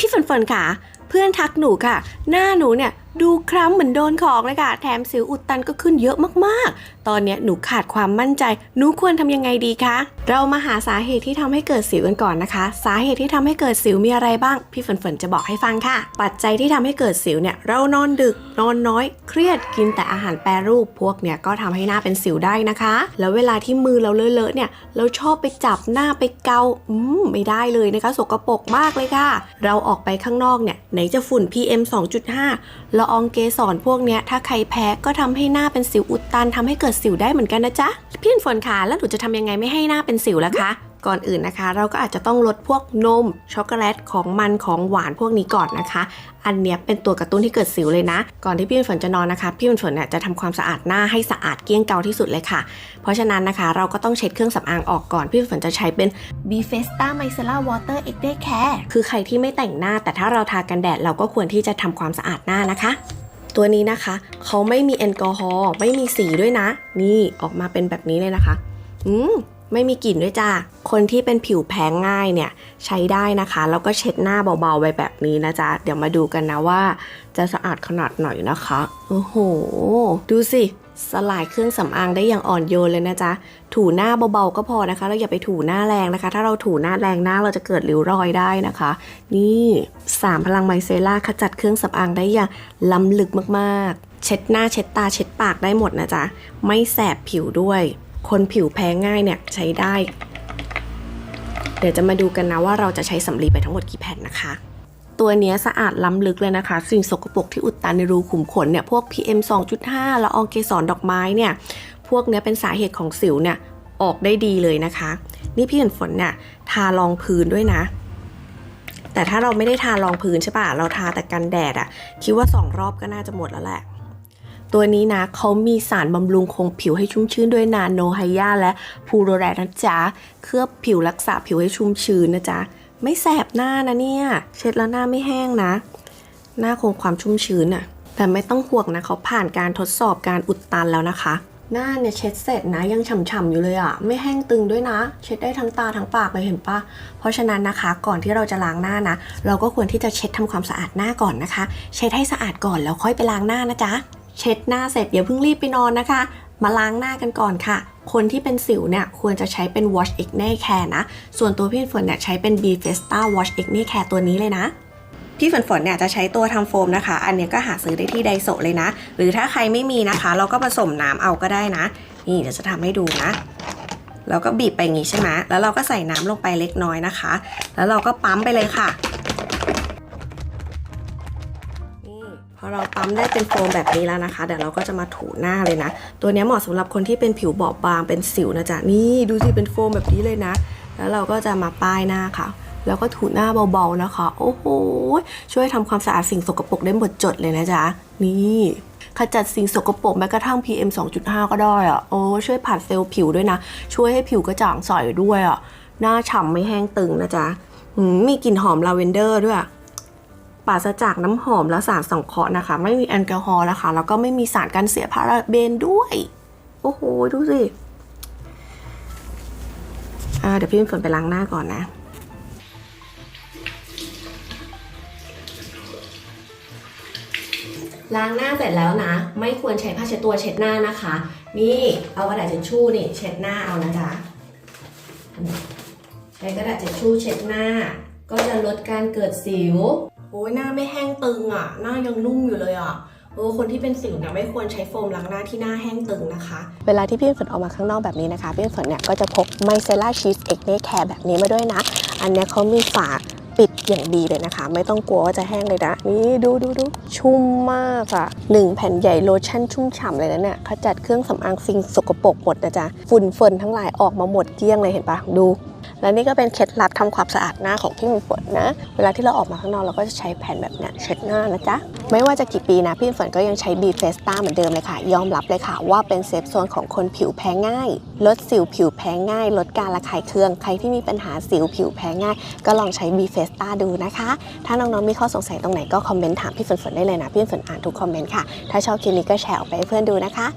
พี่ฝนฝนค่ะ เพื่อนทักหนูค่ะ หน้าหนูเนี่ยดูคล้ำเหมือนโดนของเลยค่ะ แถมสิวอุดตันก็ขึ้นเยอะมากๆ ตอนนี้หนูขาดความมั่นใจ หนูควรทำยังไงดีคะ เรามาหาสาเหตุที่ทำให้เกิดสิวกันก่อนนะคะ สาเหตุที่ทำให้เกิดสิวมีอะไรบ้าง พี่ฝนฝนจะบอกให้ฟังค่ะ ปัจจัยที่ทำให้เกิดสิวเนี่ย เรานอนดึก นอนน้อย เครียด กินแต่อาหารแปรรูป พวกเนี่ยก็ทำให้หน้าเป็นสิวได้นะคะ แล้วเวลาที่มือเราเลอะๆเนี่ย เราชอบไปจับหน้าไปเกา อืม ไม่ได้เลยนะคะ สกปรกมากเลยค่ะ เราออกไปข้างนอกเนี่ย ไหนจะฝุ่น PM 2.5ละอองเกสรพวกเนี้ยถ้าใครแพ้ก็ทำให้หน้าเป็นสิวอุดตันทำให้เกิดสิวได้เหมือนกันนะจ๊ะพี่ฝนขาแล้วหนูจะทำยังไงไม่ให้หน้าเป็นสิวล่ะคะ ก่อนอื่นนะคะ เราก็อาจจะต้องลดพวกนมช็อกโกแลตของมันของหวานพวกนี้ก่อนนะคะ อันเนี้ยเป็นตัวกระตุ้นที่เกิดสิวเลยนะ ก่อนที่พี่ฝนจะนอนนะคะ พี่ฝนเนี่ยจะทำความสะอาดหน้าให้สะอาดเกลี้ยงเกาที่สุดเลยค่ะ เพราะฉะนั้นนะคะ เราก็ต้องเช็ดเครื่องสำอางออกก่อน พี่ฝนจะใช้เป็น b f e s t a Micellar Water Ex Day Care คือใครที่ไม่แต่งหน้า แต่ถ้าเราทากันแดดเราก็ควรที่จะทำความสะอาดหน้านะคะตัวนี้นะคะเขาไม่มีแอลกอฮอล์ไม่มีสีด้วยนะ นี่ออกมาเป็นแบบนี้เลยนะคะ อืม ไม่มีกลิ่นด้วยจ้า คนที่เป็นผิวแพ้ง่ายเนี่ยใช้ได้นะคะ แล้วก็เช็ดหน้าเบาๆไว้แบบนี้นะจ๊ะ เดี๋ยวมาดูกันนะว่า จะสะอาดขนาดไหนนะคะ โอ้โห ดูสิสลายเครื่องสำอางได้อย่างอ่อนโยนเลยนะจ๊ะ ถูหน้าเบาๆก็พอนะคะแล้วอย่าไปถูหน้าแรงนะคะ ถ้าเราถูหน้าแรงหน้าเราจะเกิดริ้วรอยได้นะคะ นี่สามพลังไมเซล่าขจัดเครื่องสำอางได้อย่างล้ำลึกมากๆ เช็ดหน้าเช็ดตาเช็ดปากได้หมดนะจ๊ะ ไม่แสบผิวด้วย คนผิวแพ้ง่ายเนี่ยใช้ได้ เดี๋ยวจะมาดูกันนะว่าเราจะใช้สำลีไปทั้งหมดกี่แผ่นนะคะ ตัวนี้สะอาดล้ำลึกเลยนะคะ สิ่งสกปรกที่อุดตันในรูขุมขนเนี่ยพวก PM 2.5ละอองเกสรดอกไม้เนี่ยพวกเนี้ยเป็นสาเหตุของสิวเนี่ยออกได้ดีเลยนะคะ นี่พี่ฝนฝนเนี่ยทารองพื้นด้วยนะ แต่ถ้าเราไม่ได้ทารองพื้นใช่ปะเราทาแต่กันแดดอะคิดว่า2รอบก็น่าจะหมดแล้วแหละ ตัวนี้นะเขามีสารบำรุงคงผิวให้ชุ่มชื้นด้วยนาโนไฮยาและพูโรแรนะจ๊ะ เคลือบผิวรักษาผิวให้ชุ่มชื้นนะจ๊ะ ไม่แสบหน้านะเนี่ย เช็ดแล้วหน้าไม่แห้งนะ หน้าคงความชุ่มชื้นอะแต่ไม่ต้องห่วงนะเขาผ่านการทดสอบการอุดตันแล้วนะคะ หน้าเนี่ยเช็ดเสร็จนะยังฉ่ำๆอยู่เลยอะไม่แห้งตึงด้วยนะ เช็ดได้ทั้งตาทั้งปากเลยเห็นปะเพราะฉะนั้นนะคะ ก่อนที่เราจะล้างหน้านะ เราก็ควรที่จะเช็ดทำความสะอาดหน้าก่อนนะคะ เช็ดให้สะอาดก่อนแล้วค่อยไปล้างหน้านะจ๊ะ เช็ดหน้าเสร็จอย่าเพิ่งรีบไปนอนนะคะ มาล้างหน้ากันก่อนค่ะ คนที่เป็นสิวเนี่ยควรจะใช้เป็น Wash Acne Care นะ ส่วนตัวพี่ฝนเนี่ยใช้เป็น b f e s t a Wash Acne Care ตัวนี้เลยนะพี่ฝนฝนเนี่ยจะใช้ตัวทำโฟมนะคะ อันนี้ก็หาซื้อได้ที่ไดโซเลยนะ หรือถ้าใครไม่มีนะคะ เราก็ผสมน้ำเอาก็ได้นะ นี่เดี๋ยวจะทำให้ดูนะเราก็บีบไปอย่างงี้ใช่ไหมแล้วเราก็ใส่น้ำลงไปเล็กน้อยนะคะ แล้วเราก็ปั๊มไปเลยค่ะ พอเราปั๊มได้เป็นโฟมแบบนี้แล้วนะคะ เดี๋ยวเราก็จะมาถูหน้าเลยนะ ตัวนี้เหมาะสำหรับคนที่เป็นผิวบอบบางเป็นสิวนะจ๊ะนี่ดูสิเป็นโฟมแบบนี้เลยนะ แล้วเราก็จะมาป้ายหน้าค่ะ แล้วก็ถูหน้าเบาๆนะคะ โอ้โหช่วยทำความสะอาดสิ่งสกปรกได้หมดจดเลยนะจ๊ะนี่ขจัดสิ่งสกปรกแม้กระทั่ง PM 2.5 ก็ได้อะโอ้ช่วยผัดเซลล์ผิวด้วยนะ ช่วยให้ผิวกระจ่างใสด้วยอะหน้าฉ่ำไม่แห้งตึงนะจ๊ะมมีกลิ่นหอมลาเวนเดอร์ด้วย ปราศจากน้ำหอมและสารสังเคราะห์นะคะ ไม่มีแอลกอฮอล์นะคะ แล้วก็ไม่มีสารกันเสียพาราเบนด้วย โอ้โห ดูสิเดี๋ยวพี่ฝนไปล้างหน้าก่อนนะล้างหน้าเสร็จแล้วนะ ไม่ควรใช้ผ้าเช็ดตัวเช็ดหน้านะคะ นี่เอากระดาษเช็ดชู่นี่เช็ดหน้าเอานะจ๊ะใช้กระดาษเช็ดชู่เช็ดหน้า ก็จะลดการเกิดสิว โอ้ยหน้าไม่แห้งตึงอะ หน้ายังนุ่มอยู่เลยอะเออคนที่เป็นสิวเนี่ยไม่ควรใช้โฟมล้างหน้าที่หน้าแห้งตึงนะคะ เวลาที่พี่ฝนออกมาข้างนอกแบบนี้นะคะ พี่ฝนเนี่ยก็จะพกไมเซล่าชีสเอ็กเนแคร์แบบนี้มาด้วยนะ อันเนี้ยเขามีฝาปิดอย่างดีเลยนะคะ ไม่ต้องกลัวว่าจะแห้งเลยนะ นี่ดูดูดูชุ่มมากอะหนึ่งแผ่นใหญ่โลชั่นชุ่มฉ่ำเลยนะเนี่ยขจัดเครื่องสำอางสิ่งสกปรกหมดนะจ๊ะฝุ่นเฟินทั้งหลายออกมาหมดเกลี้ยงเลยเห็นปะดู และนี่ก็เป็นเคล็ดลับทำความสะอาดหน้าของพี่ฝนนะ เวลาที่เราออกมาข้างนอกเราก็จะใช้แผ่นแบบนี้เช็ดหน้านะจ๊ะ ไม่ว่าจะกี่ปีนะพี่ฝนก็ยังใช้ b f e s t a เหมือนเดิมเลยค่ะ ยอมรับเลยค่ะ ว่าเป็นเซฟโซนของคนผิวแพ้ง่าย ลดสิวผิวแพ้ง่าย ลดการระคายเคือง ใครที่มีปัญหาสิวผิวแพ้ง่าย ก็ลองใช้ b f e s t a ดูนะคะ ถ้าน้องๆมีข้อสงสัยตรงไหนก็คอมเมนต์ถามพี่ฝนฝนได้เลยนะพี่ฝนอ่านทุกคอมเมนต์ค่ะ ถ้าชอบคลิปนี้ก็แชร์ออกไปให้เพื่อนดูนะคะ